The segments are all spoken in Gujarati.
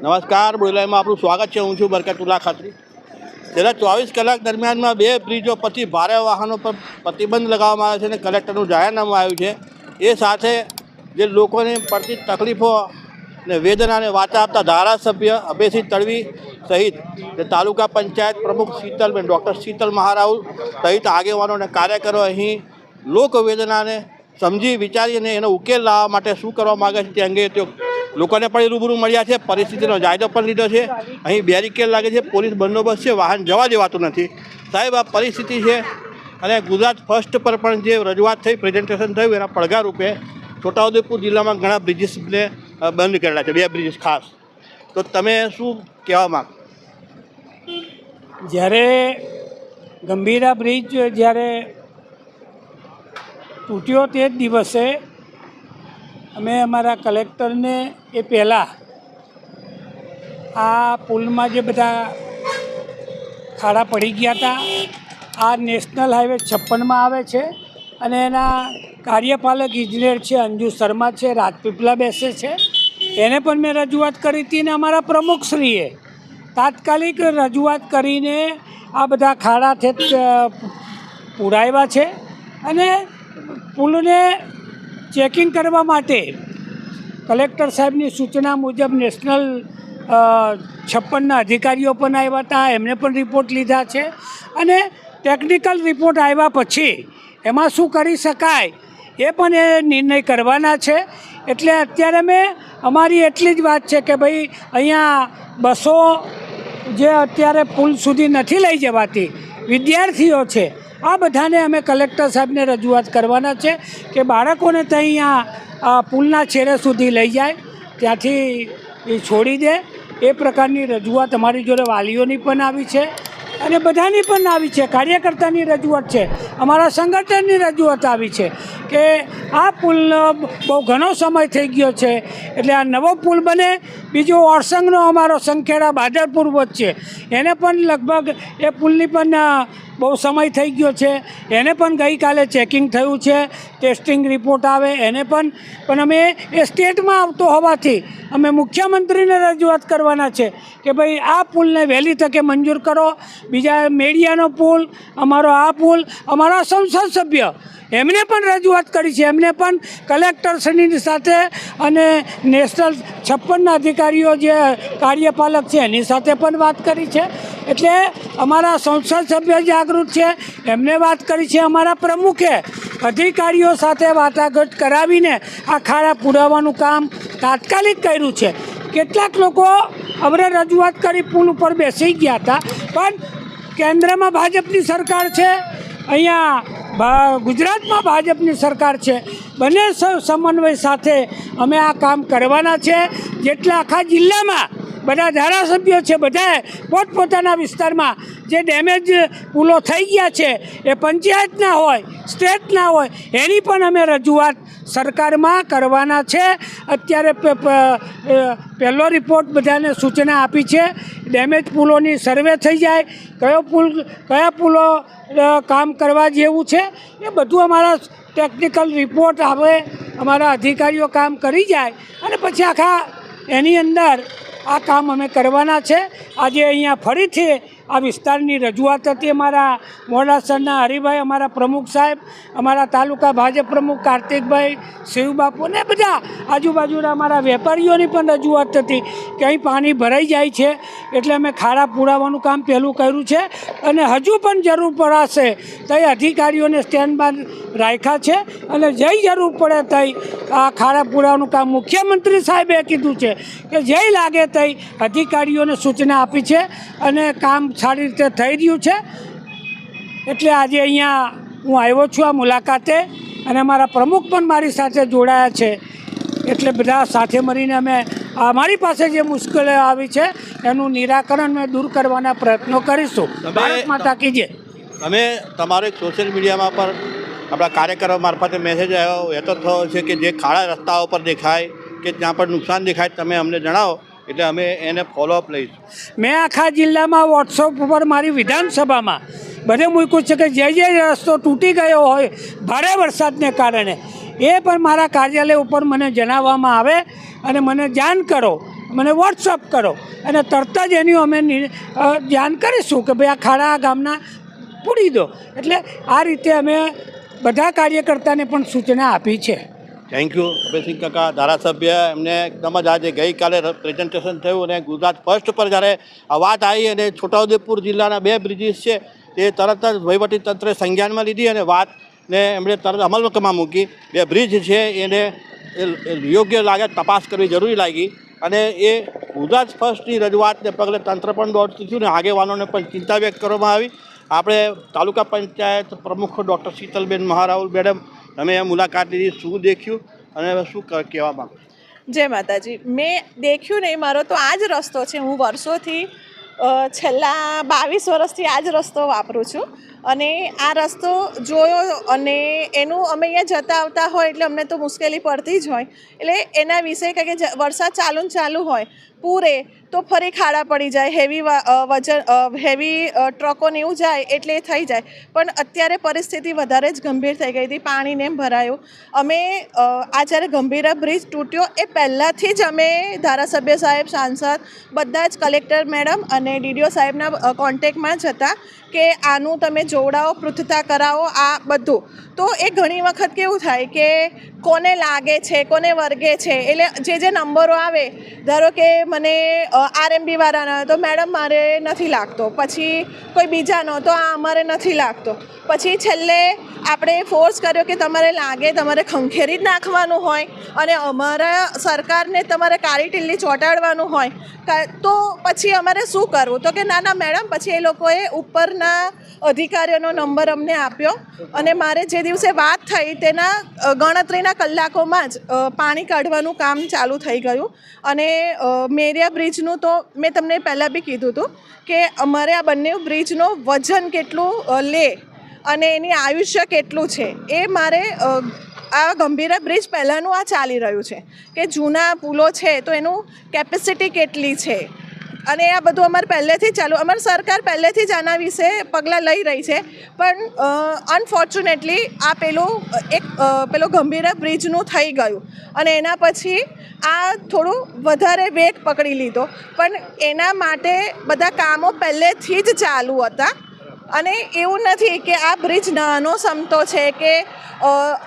નમસ્કાર બોલાઈમાં આપણું સ્વાગત છે. હું છું બરકતુલ્લા ખાતરી. છેલ્લા ચોવીસ કલાક દરમિયાનમાં બે બ્રિજો પછી ભારે વાહનો પર પ્રતિબંધ લગાવવામાં આવ્યો છે અને કલેક્ટરનું જાહેરનામું આવ્યું છે. એ સાથે જે લોકોને પડતી તકલીફો ને વેદનાને વાચા આપતા ધારાસભ્ય અભયસિંહ તડવી સહિત જે તાલુકા પંચાયત પ્રમુખ શીતલબેન, ડૉક્ટર શીતલ મહારાવ સહિત આગેવાનો અને કાર્યકરો અહીં લોકવેદનાને સમજી વિચારી અને એનો ઉકેલ લાવવા માટે શું કરવા માગે છે તે અંગે તેઓ લોકોને પણ રૂબરૂ મળ્યા છે. પરિસ્થિતિનો જાયદો પણ લીધો છે. અહીં બેરિકેડ લાગે છે. પોલીસ બંદોબસ્ત છે. વાહન જવા દેવાતું નથી. સાહેબ, આ પરિસ્થિતિ છે અને ગુજરાત ફર્સ્ટ પર પણ જે રજૂઆત થઈ, પ્રેઝન્ટેશન થયું, એના પડઘારૂપે છોટાઉદેપુર જિલ્લામાં ઘણા બ્રિજીસને બંધ કરેલા છે. બે બ્રિજીસ ખાસ. તો તમે શું કહેવા માંગ? જ્યારે ગંભીરા બ્રિજ જ્યારે તૂટ્યો તે જ દિવસે અમે અમારા કલેક્ટરને એ પહેલાં આ પુલમાં જે બધા ખાડા પડી ગયા હતા, આ નેશનલ હાઈવે છપ્પનમાં આવે છે અને એના કાર્યપાલક ઇજનેર છે અંજુ શર્મા છે, રાજપીપલા બેસે છે. એને પણ મેં રજૂઆત કરી હતી ને અમારા પ્રમુખશ્રીએ તાત્કાલિક રજૂઆત કરીને આ બધા ખાડા થે પુરાવ્યા છે અને પુલને ચેકિંગ કરવા માટે કલેક્ટર સાહેબની સૂચના મુજબ નેશનલ છપ્પનના અધિકારીઓ પણ આવ્યા હતા, એમને પણ રિપોર્ટ લીધા છે. અને ટેકનિકલ રિપોર્ટ આવ્યા પછી એમાં શું કરી શકાય એ પણ એ નિર્ણય કરવાના છે. એટલે અત્યારે મેં અમારી એટલી જ વાત છે કે ભાઈ, અહીંયા બસો જે અત્યારે પુલ સુધી નથી લઈ જવાતી, વિદ્યાર્થીઓ છે આ બધાને અમે કલેક્ટર સાહેબને રજૂઆત કરવાના છે કે બાળકોને ત્યાં પુલના છેડે સુધી લઈ જાય, ત્યાંથી એ છોડી દે. એ પ્રકારની રજૂઆત અમારી જોડે વાલીઓની પણ આવી છે અને બધાની પણ આવી છે. કાર્યકર્તાની રજૂઆત છે. અમારા સંગઠનની રજૂઆત આવી છે કે આ પુલનો બહુ ઘણો સમય થઈ ગયો છે. એટલે આ નવો પુલ બને, બીજો ઓરસંગનો અમારો સંખેડા બાદરપુર વચ્ચે. એને પણ લગભગ એ પુલની પણ બહુ સમય થઈ ગયો છે. એને પણ ગઈકાલે ચેકિંગ થયું છે. ટેસ્ટિંગ રિપોર્ટ આવે, એને પણ. પણ અમે એ સ્ટેટમાં આવતો હોવાથી અમે મુખ્યમંત્રીને રજૂઆત કરવાના છે કે ભાઈ, આ પુલને વહેલી તકે મંજૂર કરો. બીજા મેડિયાનો પુલ, અમારો આ પુલ, અમારા સંસદ સભ્ય એમને પણ રજૂઆત કરી છે. એમને પણ કલેક્ટરશ્રીની સાથે અને નેશનલ છપ્પનના અધિકારીઓ જે કાર્યપાલક છે, એની સાથે પણ વાત કરી છે. એટલે અમારા સંસદ સભ્ય જાગૃત છે. એમને વાત કરી છે અમારા પ્રમુખે. અધિકારીઓ સાથે વાટાઘાટ કરાવીને આ ખાડા પુરાવાનું કામ તાત્કાલિક કર્યું છે. કેટલાક લોકો અમને રજૂઆત કરી પુલ ઉપર બેસી ગયા હતા. પણ કેન્દ્રમાં ભાજપની સરકાર છે. અહીંયા ભા- ગુજરાતમાં ભાજપની સરકાર છે. બંને સમન્વય સાથે અમે આ કામ કરવાના છે. જેટલા આખા જિલ્લામાં બધા ધારાસભ્યો છે, બધાએ પોતપોતાના વિસ્તારમાં જે ડેમેજ પુલો થઈ ગયા છે, એ પંચાયતના હોય, સ્ટેટના હોય, એની પણ અમે રજૂઆત સરકારમાં કરવાના છે. અત્યારે પહેલો રિપોર્ટ બધાને સૂચના આપી છે, ડેમેજ પુલોની સર્વે થઈ જાય, કયો પુલ, કયા પુલો કામ કરવા જેવું છે, એ બધું અમારા ટેકનિકલ રિપોર્ટ આવે, અમારા અધિકારીઓ કામ કરી જાય, અને પછી આખા એની અંદર આ કામ અમે કરવાના છે. આજે અહીંયા ફરીથી આ વિસ્તારની રજૂઆત હતી અમારા મોડાસરના હરિભાઈ, અમારા પ્રમુખ સાહેબ, અમારા તાલુકા ભાજપ પ્રમુખ કાર્તિકભાઈ, શિવબાપુ ને બધા આજુબાજુના અમારા વેપારીઓની પણ રજૂઆત હતી કે અહીં પાણી ભરાઈ જાય છે એટલે અમે ખાડા પુરાવાનું કામ પહેલું કર્યું છે અને હજુ પણ જરૂર પડાશે તો એ અધિકારીઓને સ્ટેન્ડ બાય રાખ્યા છે અને જય જરૂર પડે તઈ આ ખાડા પુરાવાનું કામ. મુખ્યમંત્રી સાહેબે કીધું છે કે જય લાગે તઈ અધિકારીઓને સૂચના આપી છે અને કામ સારી રીતે થઈ રહ્યું છે. એટલે આજે અહીંયા હું આવ્યો છું આ મુલાકાતે અને મારા પ્રમુખ પણ મારી સાથે જોડાયા છે. એટલે બધા સાથે મળીને અમે અમારી પાસે જે મુશ્કેલીઓ આવી છે એનું નિરાકરણ અમે દૂર કરવાના પ્રયત્નો કરીશું. ભારત માતા કી જય. તમે તમારો એક સોશિયલ મીડિયામાં પર આપણા કાર્યક્રમ મારફતે મેસેજ આવ્યો એ તો થયો છે કે જે ખાડા રસ્તાઓ પર દેખાય કે જ્યાં પર નુકસાન દેખાય તમે અમને જણાવો. એટલે અમે એને ફોલોઅપ લઈશું. મેં આખા જિલ્લામાં વોટ્સઅપ ઉપર મારી વિધાનસભામાં બધે મૂક્યું છે કે જે જે રસ્તો તૂટી ગયો હોય, ભારે વરસાદને કારણે, એ પણ મારા કાર્યાલય ઉપર મને જણાવવામાં આવે અને મને જાણ કરો, મને વોટ્સઅપ કરો અને તરત જ એની અમે જાણ કરીશું કે ભાઈ આ ખાડા ગામના પૂરી દો. એટલે આ રીતે અમે બધા કાર્યકર્તાને પણ સૂચના આપી છે. થેન્ક યુ અભયસિંહ કાકા. ધારાસભ્ય, એમને એકદમ જ આજે ગઈકાલે પ્રેઝન્ટેશન થયું અને ગુજરાત ફર્સ્ટ પર જ્યારે આ વાત આવી અને છોટાઉદેપુર જિલ્લાના બે બ્રિજીસ છે, તે તરત જ વહીવટી તંત્રે સંજ્ઞાનમાં લીધી અને વાતને એમણે તરત અમલમાં મૂકી. બે બ્રિજ છે, એને યોગ્ય લાગે તપાસ કરવી જરૂરી લાગી. અને એ ગુજરાત ફર્સ્ટની રજૂઆતને પગલે તંત્ર પણ દોડતું થયું ને આગેવાનોને પણ ચિંતા વ્યક્ત કરવામાં આવી. આપણે તાલુકા પંચાયત પ્રમુખ ડૉક્ટર શીતલબેન મહારાઉલ મેડમ તમે આ મુલાકાત લીધી, શું દેખ્યું અને શું કહેવા માંગો? જય માતાજી. મેં દેખ્યું નહીં, મારો તો આ જ રસ્તો છે. હું વર્ષોથી છેલ્લા બાવીસ વર્ષથી આ જ રસ્તો વાપરું છું. અને આ રસ્તો જોયો અને એનું અમે અહીંયા જતા આવતા હોય એટલે અમને તો મુશ્કેલી પડતી જ હોય. એટલે એના વિશે કે વરસાદ ચાલુ ચાલુ હોય, પૂરે તો ફરી ખાડા પડી જાય હેવી વજન હેવી ટ્રકોને એવું જાય એટલે થઈ જાય. પણ અત્યારે પરિસ્થિતિ વધારે જ ગંભીર થઈ ગઈ હતી પાણીને એમ ભરાયું. અમે આ જ્યારે ગંભીરા બ્રિજ તૂટ્યો એ પહેલાંથી જ અમે ધારાસભ્ય સાહેબ, સાંસદ, બધા જ કલેક્ટર મેડમ અને ડીડીઓ સાહેબના કોન્ટેક્ટમાં જ હતા. કે આનું તમે જોડાઓ, પૃથ્થતા કરાવો, આ બધું. તો એ ઘણી વખત કેવું થાય કે કોને લાગે છે, કોને વર્ગે છે, એટલે જે જે નંબરો આવે, ધારો કે મને આરએમબી વાળાનો તો મેડમ મારે નથી લાગતો. પછી કોઈ બીજાનો, તો આ અમારે નથી લાગતો. પછી છેલ્લે આપણે ફોર્સ કર્યો કે તમારે લાગે, તમારે ખંખેરી જ નાખવાનું હોય, અને અમારા સરકારને તમારે કાળી ટીલ્લી ચોંટાડવાનું હોય. તો પછી અમારે શું કરવું? તો કે ના ના, મેડમ, પછી એ લોકોએ ઉપરના અધિકારીઓનો નંબર અમને આપ્યો અને મારે જે દિવસે વાત થઈ તેના ગણતરીના કલાકોમાં જ પાણી કાઢવાનું કામ ચાલુ થઈ ગયું. અને મેરિયા બ્રિજનું તો મેં તમને પહેલાં બી કીધું હતું કે અમારે આ બંને બ્રિજનું વજન કેટલું લે અને એની આયુષ્ય કેટલું છે એ મારે આ ગંભીરા બ્રિજ પહેલાંનું આ ચાલી રહ્યું છે કે જૂના પુલો છે તો એનું કેપેસિટી કેટલી છે અને આ બધું અમારે પહેલેથી ચાલુ, અમારી સરકાર પહેલેથી જ આના વિશે પગલાં લઈ રહી છે. પણ અનફોર્ચ્યુનેટલી આ પેલું એક પેલું ગંભીરા બ્રિજનું થઈ ગયું. અને એના પછી આ થોડું વધારે વેગ પકડી લીધો. પણ એના માટે બધા કામો પહેલેથી જ ચાલુ હતા. અને એવું નથી કે આ બ્રિજ નાનો સમતો છે કે અ,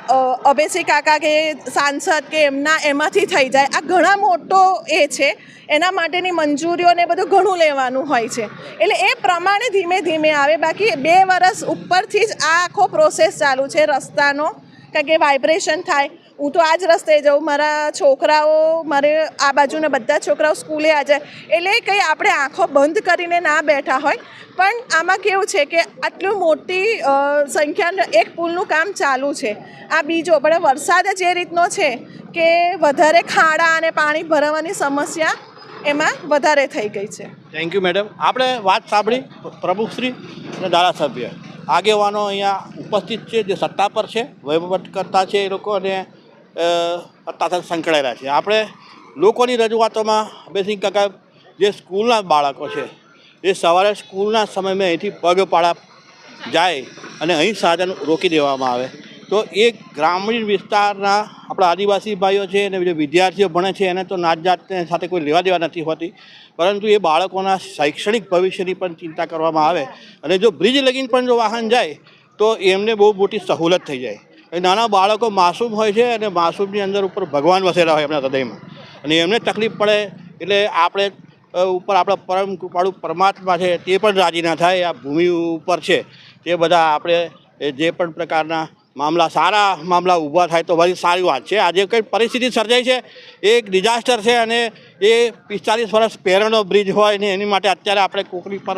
અ, કાકા કે સાંસદ કે એમના એમાંથી થઈ જાય. આ ઘણા મોટો એ છે. એના માટેની મંજૂરીઓ ને બધું ઘણું લેવાનું હોય છે. એટલે એ પ્રમાણે ધીમે ધીમે આવે. બાકી બે વર્ષ ઉપરથી જ આ આખો પ્રોસેસ ચાલુ છે રસ્તાનો. કારણ કે વાઇબ્રેશન થાય. હું તો આ જ રસ્તે જાઉં, મારા છોકરાઓ, મારે આ બાજુના બધા છોકરાઓ સ્કૂલે આ જાય. એટલે કંઈ આપણે આંખો બંધ કરીને ના બેઠા હોય. પણ આમાં કેવું છે કે આટલું મોટી સંખ્યા એક પુલનું કામ ચાલુ છે. આ બીજો, પણ વરસાદ જ એ રીતનો છે કે વધારે ખાડા અને પાણી ભરાવાની સમસ્યા એમાં વધારે થઈ ગઈ છે. થેન્ક યુ મેડમ આપણે વાત સાંભળી પ્રમુખશ્રી અને ધારાસભ્ય. આગેવાનો અહીંયા ઉપસ્થિત છે, જે સત્તા પર છે વહીવટ કરતા છે એ લોકો અને અ, સંકળાયેલા છે. આપણે લોકોની રજૂઆતોમાં અભયસિંહ કાકા જે સ્કૂલના બાળકો છે એ સવારે સ્કૂલના સમયમાં અહીંથી પગપાળા જાય અને અહીં સાધન રોકી દેવામાં આવે. તો એ ગ્રામીણ વિસ્તારના આપણા આદિવાસી ભાઈઓ છે અને જે વિદ્યાર્થીઓ ભણે છે એને તો નાત જાતને સાથે કોઈ લેવા દેવા નથી હોતી. પરંતુ એ બાળકોના શૈક્ષણિક ભવિષ્યની પણ ચિંતા કરવામાં આવે. અને જો બ્રિજ લગીને પણ જો વાહન જાય તો એમને બહુ મોટી સહુલત થઈ જાય. એ નાના બાળકો માસૂમ હોય છે અને માસૂમની અંદર ઉપર ભગવાન વસેલા હોય એમના હૃદયમાં. અને એમને તકલીફ પડે એટલે આપણે ઉપર આપણા પરમ કૃપાળું પરમાત્મા છે તે પણ રાજી ના થાય, આ ભૂમિ ઉપર છે. તે બધા આપણે જે પણ પ્રકારના મામલા સારા મામલા ઊભા થાય તો બધી સારી વાત છે. આજે કંઈ પરિસ્થિતિ સર્જાઈ છે એક ડિઝાસ્ટર છે અને એ પિસ્તાલીસ વર્ષ પહેરણનો બ્રિજ હોય ને એની માટે અત્યારે આપણે કોકરી પર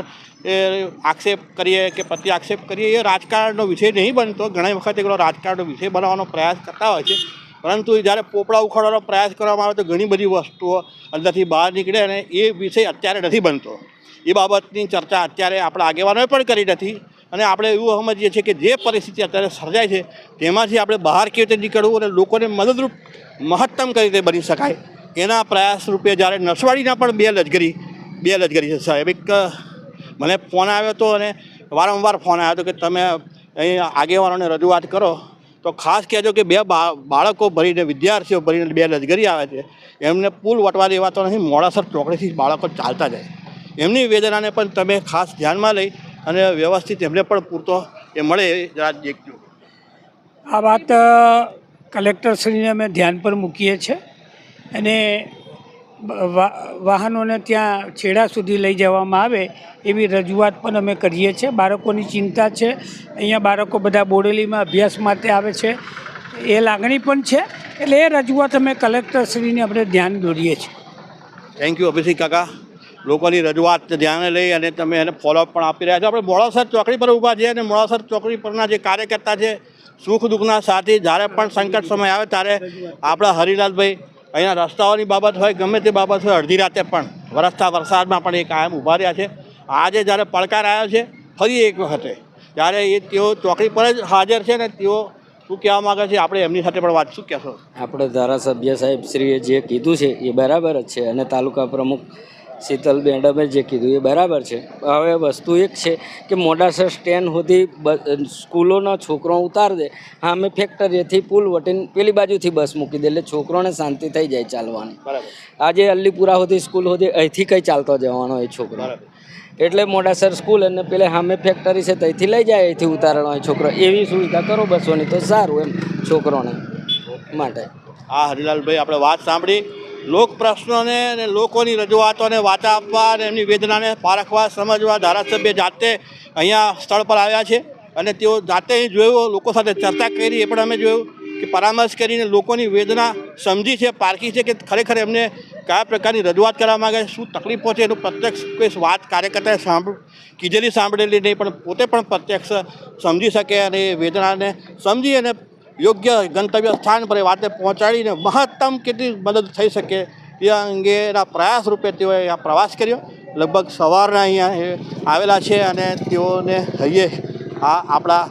આક્ષેપ કરીએ કે પ્રતિ આક્ષેપ કરીએ, એ રાજકારણનો વિષય નહીં બનતો. ઘણી વખત એકલો રાજકારણનો વિષય બનાવવાનો પ્રયાસ કરતા હોય છે. પરંતુ જ્યારે પોપડા ઉખાડવાનો પ્રયાસ કરવામાં આવે તો ઘણી બધી વસ્તુઓ અંદરથી બહાર નીકળે અને એ વિષય અત્યારે નથી બનતો. એ બાબતની ચર્ચા અત્યારે આપણા આગેવાનોએ પણ કરી નથી. અને આપણે એવું સમજીએ છીએ કે જે પરિસ્થિતિ અત્યારે સર્જાય છે, તેમાંથી આપણે બહાર કેવી રીતે નીકળવું અને લોકોને મદદરૂપ, મહત્તમ કઈ રીતે બની શકાય, એના પ્રયાસ રૂપે જ્યારે નસવાડીના પણ બે લજગરી બે લજગરી છે. સાહેબ, એક મને ફોન આવ્યો હતો અને વારંવાર ફોન આવ્યો હતો કે તમે અહીં આગેવાનોને રજૂઆત કરો, તો ખાસ કહેજો કે બે બાળકો ભરીને, વિદ્યાર્થીઓ ભરીને બે લજગરી આવે છે. એમને પુલ વટવા દેવા તો નહીં મોડાસર ચોકડીથી બાળકો ચાલતા જાય. એમની વેદનાને પણ તમે ખાસ ધ્યાનમાં લઈ અને વ્યવસ્થિત એમને પણ પૂરતો એ મળે જરા દેખજો. આ વાત કલેક્ટરશ્રીને અમે ધ્યાન પર મૂકીએ છીએ અને વાહનોને ત્યાં છેડા સુધી લઈ જવામાં આવે એવી રજૂઆત પણ અમે કરીએ છીએ. બાળકોની ચિંતા છે. અહીંયા બાળકો બધા બોડેલીમાં અભ્યાસ માટે આવે છે. એ લાગણી પણ છે. એટલે એ રજૂઆત અમે કલેક્ટરશ્રીને આપણે ધ્યાન દોરીએ છીએ. થેન્ક યુ અભિષેક કાકા. લોકોની રજૂઆત ધ્યાને લઈ અને તમે એને ફોલોઅપ પણ આપી રહ્યા છો. આપણે મોડાસર ચોકડી પર ઊભા છીએ અને મોડાસર ચોકડી પરના જે કાર્યકર્તા છે, સુખ દુઃખના સાથી, જ્યારે પણ સંકટ સમય આવે ત્યારે આપણા હરિલાલભાઈ અહીંયા રસ્તાઓની બાબત હોય, ગમે તે બાબત હોય, અડધી રાતે પણ વરસતા વરસાદમાં પણ એ કાયમ ઊભા રહ્યા છે. આજે જ્યારે પડકાર આવ્યો છે, ફરી એક વખતે ત્યારે એ તેઓ ચોકડી પર જ હાજર છે ને તેઓ શું કહેવા માગે છે આપણે એમની સાથે પણ વાત શું કહેશો? આપણે ધારાસભ્ય સાહેબ શ્રીએ જે કીધું છે એ બરાબર જ છે અને તાલુકા પ્રમુખ શીતલ મેડમે જે કીધું એ બરાબર છે. હવે વસ્તુ એક છે કે મોડાસર સ્ટેન્ડ સુધી સ્કૂલોના છોકરો ઉતાર દે. હા અમે ફેક્ટરીથી પુલ વટીને પેલી બાજુથી બસ મૂકી દે એટલે છોકરોને શાંતિ થઈ જાય ચાલવાની. આજે અલ્લીપુરા સુધી સ્કૂલ સુધી અહીંથી કંઈ ચાલતો જવાનો એ છોકરો. એટલે મોડાસર સ્કૂલ અને પેલે સામે ફેક્ટરી છે ત્યાંથી લઈ જાય અહીંથી ઉતારવાનો હોય છોકરો. એવી સુવિધા કરો બસોની તો સારું એમ છોકરોને માટે. આ હરિલાલભાઈ આપણે વાત સાંભળી. લોક પ્રશ્નોને અને લોકોની રજૂઆતોને વાચા આપવા અને એમની વેદનાને પારખવા સમજવા ધારાસભ્ય જાતે અહીંયા સ્થળ પર આવ્યા છે. અને તેઓ જાતે અહીં જોયું, લોકો સાથે ચર્ચા કરી, એ પણ અમે જોયું કે પરામર્શ કરીને લોકોની વેદના સમજી છે, પારખી છે કે ખરેખર એમને કયા પ્રકારની રજૂઆત કરવા માગે શું તકલીફો છે, એનું પ્રત્યક્ષ કોઈ વાત કાર્યકર્તાએ સાંભળ, કીધેલી સાંભળેલી નહીં, પણ પોતે પણ પ્રત્યક્ષ સમજી શકે અને એ વેદનાને સમજી અને યોગ્ય ગંતવ્ય સ્થાન પર એ વાતે પહોંચાડીને મહત્તમ કેટલી મદદ થઈ શકે એ અંગેના પ્રયાસ રૂપે તેઓએ આ પ્રવાસ કર્યો. લગભગ સવારના અહીંયા એ આવેલા છે અને તેઓને હૈયે આ આપણા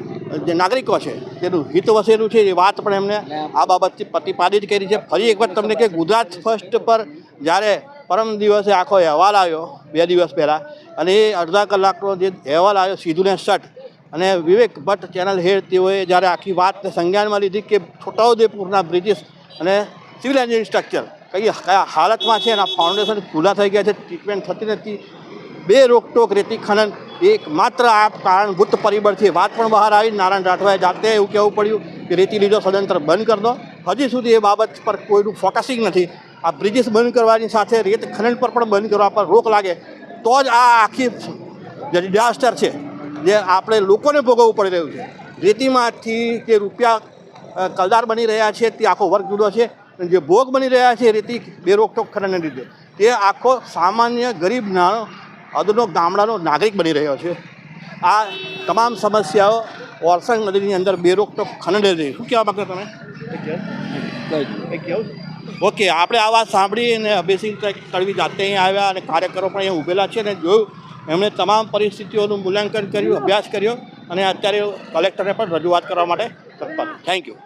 જે નાગરિકો છે તેનું હિત વસેલું છે એ વાત પણ એમને આ બાબતથી પ્રતિપાદિત કરી છે. ફરી એક વાર તમને કે ગુજરાત ફર્સ્ટ પર જ્યારે પરમ દિવસે આખો અહેવાલ આવ્યો, બે દિવસ પહેલાં, અને એ અડધા કલાકનો જે અહેવાલ આવ્યો સીધું ને શટ અને વિવેક ભટ્ટ ચેનલ હેડ તેઓએ જ્યારે આખી વાત સંજ્ઞાનમાં લીધી કે છોટાઉદેપુરના બ્રિટિશ અને સિવિલ એન્જિનિયરિંગ સ્ટ્રક્ચર. કઈ કયા હાલતમાં છે એના ફાઉન્ડેશન ખુલ્લા થઈ ગયા છે ટ્રીટમેન્ટ થતી નથી. બે રોકટોક રેતી ખનન એક માત્ર આ કારણભૂત પરિબળ છે. વાત પણ બહાર આવી. નારાયણ રાઠવાએ જાતે એવું કહેવું પડ્યું કે રેતી લીધો, સદંતર બંધ કરી દો. હજી સુધી એ બાબત પર કોઈનું ફોકસિંગ નથી. આ બ્રિજિસ બંધ કરવાની સાથે રેત ખનન પર પણ બંધ કરવા પર રોક લાગે. તો જ આ આખી ડિઝાસ્ટર છે. જે આપણે લોકોને ભોગવવું પડી રહ્યું છે. રેતીમાંથી જે રૂપિયા કલદાર બની રહ્યા છે તે આખો વર્ગ જુદો છે. અને જે ભોગ બની રહ્યા છે રેતી બેરોકટોક ખરાને લીધે તે આખો સામાન્ય ગરીબ નાનો અદનો ગામડાનો નાગરિક બની રહ્યો છે. આ તમામ સમસ્યાઓ ઓરસંગ નદીની અંદર બેરોકટોક ખનન લીધે શું કહેવા માગો તમે? ઓકે આપણે આ વાત સાંભળી અને અભયસિંહ તળવી જાતે અહીં આવ્યા અને કાર્યકરો પણ અહીંયા ઉભેલા છે અને જોયું એમણે તમામ પરિસ્થિતિઓનું મૂલ્યાંકન કર્યું, અભ્યાસ કર્યો અને અત્યારે કલેક્ટરને પણ રજૂઆત કરવા માટે તત્પર. Thank you